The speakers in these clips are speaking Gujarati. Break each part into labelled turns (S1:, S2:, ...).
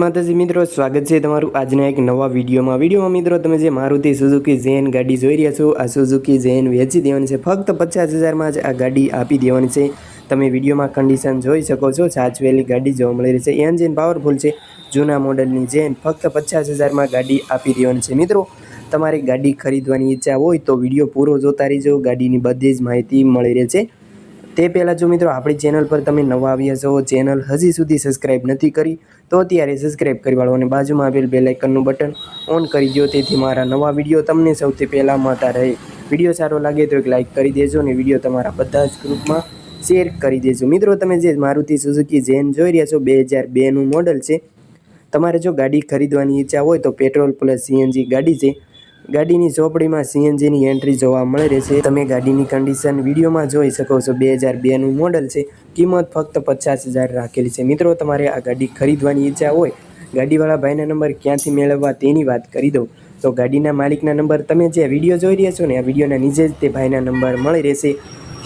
S1: માતાજી મિત્રો, સ્વાગત છે તમારું આજના એક નવા વિડીયોમાં. વિડીયોમાં મિત્રો, તમે જે મારુતિ સુઝુકી ઝેન ગાડી જોઈ રહ્યા છો, આ સુઝુકી ઝેન વેચી દેવાની છે. ફક્ત પચાસ હજારમાં જ આ ગાડી આપી દેવાની છે. તમે વિડીયોમાં કન્ડિશન જોઈ શકો છો, સાચવેલી ગાડી જોવા મળી રહી છે. એન્જિન પાવરફુલ છે, જૂના મોડલની ઝેન ફક્ત પચાસ હજારમાં ગાડી આપી દેવાની છે. મિત્રો, તમારે ગાડી ખરીદવાની ઈચ્છા હોય તો વીડિયો પૂરો જોતા રહીજો. ગાડીની બધી જ માહિતી મળી રહે છે. તે પહેલાં જો મિત્રો આપણી ચેનલ પર તમે નવા આવ્યા છો ચેનલ હજી સુધી સબસ્ક્રાઈબ નથી કરી, તો અત્યારે સબસ્ક્રાઈબ કરી વાળો અને બાજુમાં આવેલ બે આઇકનનું બટન ઓન કરી દો તેથી મારા નવા વીડિયો તમને સૌથી પહેલાં મળતા રહે. વીડિયો સારો લાગે તો એક લાઇક કરી દેજો અને વીડિયો તમારા બધા જ ગ્રુપમાં શેર કરી દેજો. મિત્રો, તમે જે મારુતિ સુઝુકી જેન જોઈ રહ્યા છો, બે હજાર બેનું મોડલ છે. તમારે જો ગાડી ખરીદવાની ઈચ્છા હોય તો પેટ્રોલ પ્લસ સીએનજી ગાડી છે. ગાડીની ચોપડીમાં સીએનજીની એન્ટ્રી જોવા મળી રહેશે તમે ગાડીની કન્ડિશન વિડીયોમાં જોઈ શકો છો. બે હજાર બેનું મોડલ છે. કિંમત ફક્ત પચાસ હજાર રાખેલી છે. મિત્રો, તમારે આ ગાડી ખરીદવાની ઈચ્છા હોય, ગાડીવાળા ભાઈના નંબર ક્યાંથી મેળવવા તેની વાત કરી દઉં. તો ગાડીના માલિકના નંબર તમે જે વીડિયો જોઈ રહ્યા છો ને, આ વિડીયોના નીચે જ તે ભાઈના નંબર મળી રહેશે.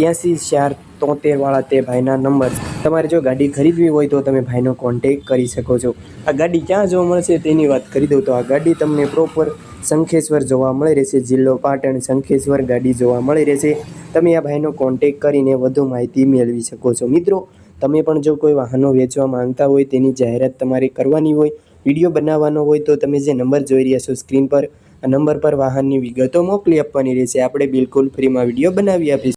S1: ત્યાંસી ચાર તોતેરવાળા તે ભાઈના નંબર. તમારે જો ગાડી ખરીદવી હોય તો તમે ભાઈનો કોન્ટેક કરી શકો છો. આ ગાડી ક્યાં જોવા મળશે તેની વાત કરી દઉં. તો આ ગાડી તમને પ્રોપર શંખેશ્વર જોવા મળી રહેશે જિલ્લો પાટણ શંખેશ્વર ગાડી જોવા મળી રહેશે તમે આ ભાઈનો કોન્ટેક કરીને વધુ માહિતી મેળવી શકો છો. મિત્રો, તમે પણ જો કોઈ વાહનો વેચવા માંગતા હોય, તેની જાહેરાત તમારે કરવાની હોય, વીડિયો બનાવવાનો હોય, તો તમે જે નંબર જોઈ રહ્યા છો સ્ક્રીન પર, આ નંબર પર વાહનની વિગતો મોકલી આપવાની રહેશે. આપણે બિલકુલ ફ્રીમાં વીડિયો બનાવી આપીશું.